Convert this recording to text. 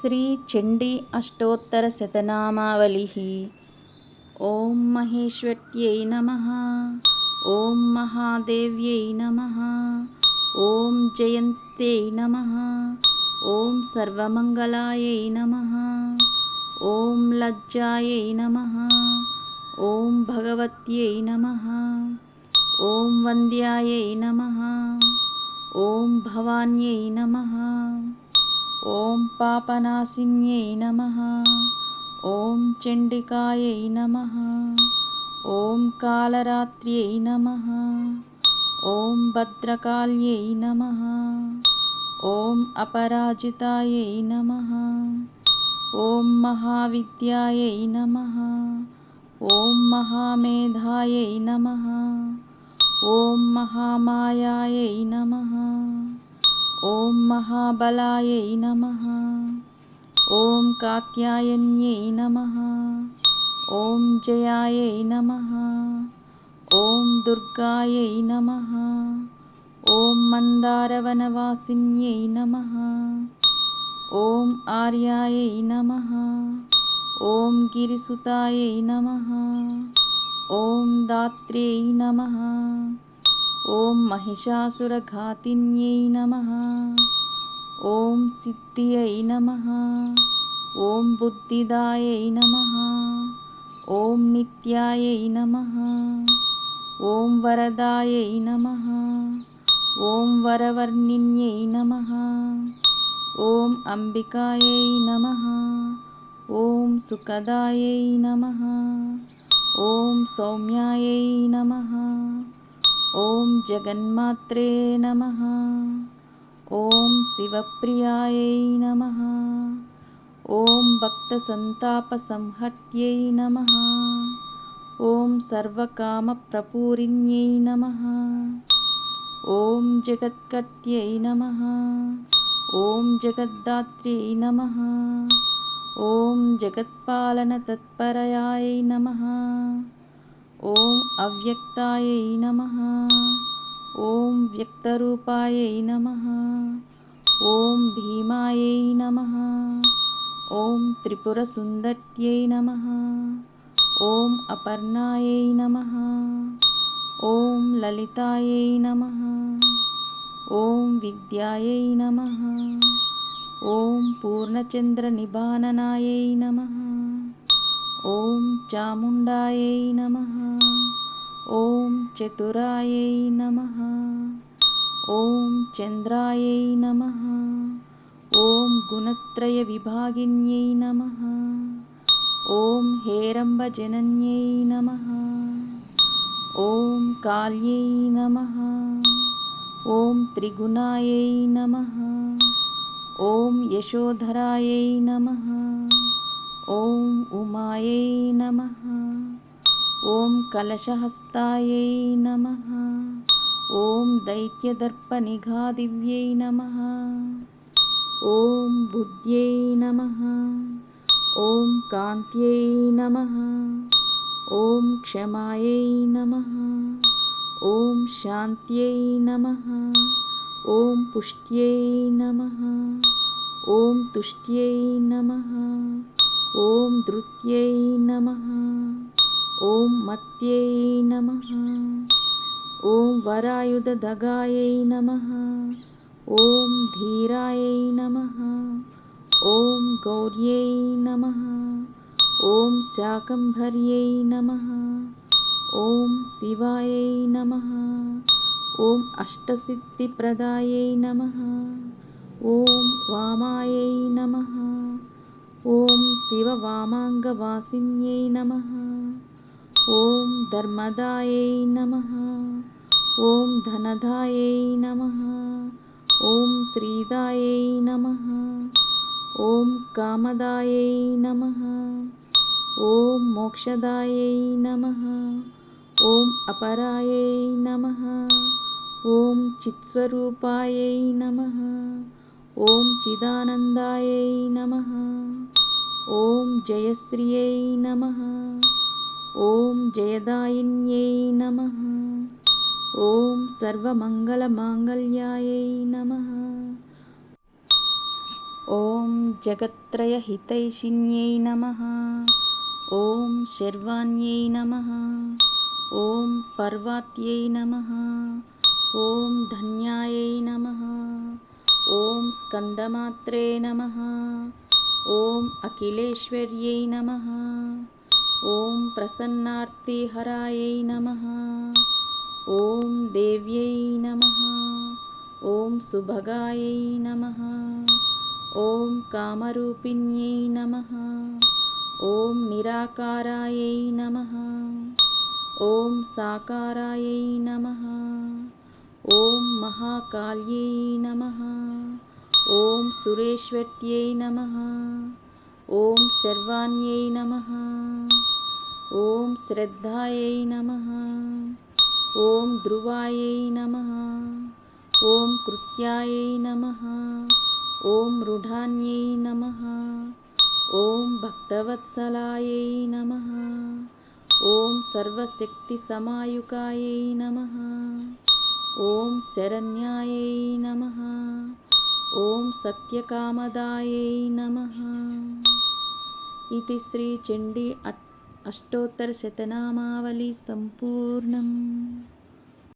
श्रीचण्डी अष्टोत्तरशतनामावलिः। ॐ महेश्वर्यै नमः। ॐ महादेव्यै नमः। ॐ जयन्त्यै नमः। ॐ सर्वमङ्गलायै नमः। ॐ लज्जायै नमः। ॐ भगवत्यै नमः। ॐ वन्द्यायै नमः। ॐ भवान्यै नमः ॐ पापनाशिन्यै नमः। ॐ चण्डिकायै नमः। ॐ कालरात्र्यै नमः। ॐ भद्रकाल्यै नमः। ॐ अपराजितायै नमः। ॐ महाविद्यायै नमः। ॐ महामेधायै नमः। ॐ महामायायै नमः ॐ महाबलायै नमः। ॐ कात्यायन्यै नमः। ॐ जयायै नमः। ॐ दुर्गायै नमः। ॐ मन्दारवनवासिन्यै नमः। ॐ आर्यायै नमः। ॐ गिरिसुतायै नमः। ॐ दात्र्यै नमः ॐ महिषासुरघातिन्यै नमः। ॐ सिद्धियै नमः। ॐ बुद्धिदायै नमः। ॐ नित्यायै नमः। ॐ वरदायै नमः। ॐ वरवर्णिन्यै नमः। ॐ अम्बिकायै नमः। ॐ सुखदायै नमः। ॐ सौम्यायै नमः ॐ जगन्मात्रे नमः। ॐ शिवप्रियायै नमः। ॐ भक्तसन्तापसंहत्यै नमः। ॐ सर्वकामप्रपूरिण्यै नमः। ॐ जगत्कर्त्यै नमः। ॐ जगद्दात्र्यै नमः। ॐ जगत्पालनतत्परयायै नमः ॐ अव्यक्तायै नमः। ॐ व्यक्तरूपायै नमः। ॐ भीमायै नमः। ॐ त्रिपुरसुन्दर्यै नमः। ॐ अपर्णायै नमः। ॐ ललितायै नमः। ॐ विद्यायै नमः। ॐ पूर्णचन्द्रनिबाननायै नमः ॐ चामुण्डायै नमः। ॐ चतुरायै नमः। ॐ चन्द्रायै नमः। ॐ गुणत्रयविभागिन्यै नमः। ॐ हेरम्बजनन्यै नमः। ॐ काल्यै नमः। ॐ त्रिगुणायै नमः। ॐ यशोधरायै नमः ॐ उमायै नमः। ॐ कलशहस्तायै नमः। ॐ दैत्यदर्पनिघादिव्यै नमः। ॐ बुद्ध्यै नमः। ॐ कान्त्यै नमः। ॐ क्षमायै नमः। ॐ शान्त्यै नमः। ॐ पुष्ट्यै नमः। ॐ तुष्ट्यै नमः ॐ धृत्यै नमः। ॐ मत्यै नमः। ॐ वरायुधदगायै नमः। ॐ धीरायै नमः। ॐ गौर्यै नमः। ॐ शाकम्भर्यै नमः। ॐ शिवायै नमः। ॐ अष्टसिद्धिप्रदायै नमः। ॐ वामायै नमः ॐ शिववामाङ्गवासिन्यै नमः। ॐ धर्मदायै नमः। ॐ धनदायै नमः। ॐ श्रीदायै नमः। ॐ कामदायै नमः। ॐ मोक्षदायै नमः। ॐ अपरायै नमः। ॐ चित्स्वरूपायै नमः। ॐ चिदानन्दायै नमः ॐ जयश्रियै नमः। ॐ जयदायिन्यै नमः। ॐ सर्वमङ्गलमाङ्गल्यायै नमः। ॐ जगत्त्रयहितैषिण्यै नमः। ॐ शर्वाण्यै नमः। ॐ पर्वात्यै नमः। ॐ धन्यायै नमः। ॐ स्कन्दमात्रे नमः ॐ अखिलेश्वर्यै नमः। ॐ प्रसन्नार्तिहरायै नमः। ॐ देव्यै नमः। ॐ सुभगायै नमः। ॐ कामरूपिण्यै नमः। ॐ निराकारायै नमः। ॐ साकारायै नमः। ॐ महाकाल्यै नमः। ॐ सुरेश्वत्यै नमः ॐ शर्वाण्यै नमः। ॐ श्रद्धायै नमः। ॐ ध्रुवायै नमः। ॐ कृत्यायै नमः। ॐ मृढान्यै नमः। ॐ भक्तवत्सलायै नमः। ॐ सर्वशक्तिसमायुकायै नमः। ॐ शरण्यायै नमः। ॐ सत्यकामदायै नमः इति श्रीचण्डी अट् अष्टोत्तरशतनामावली सम्पूर्णम्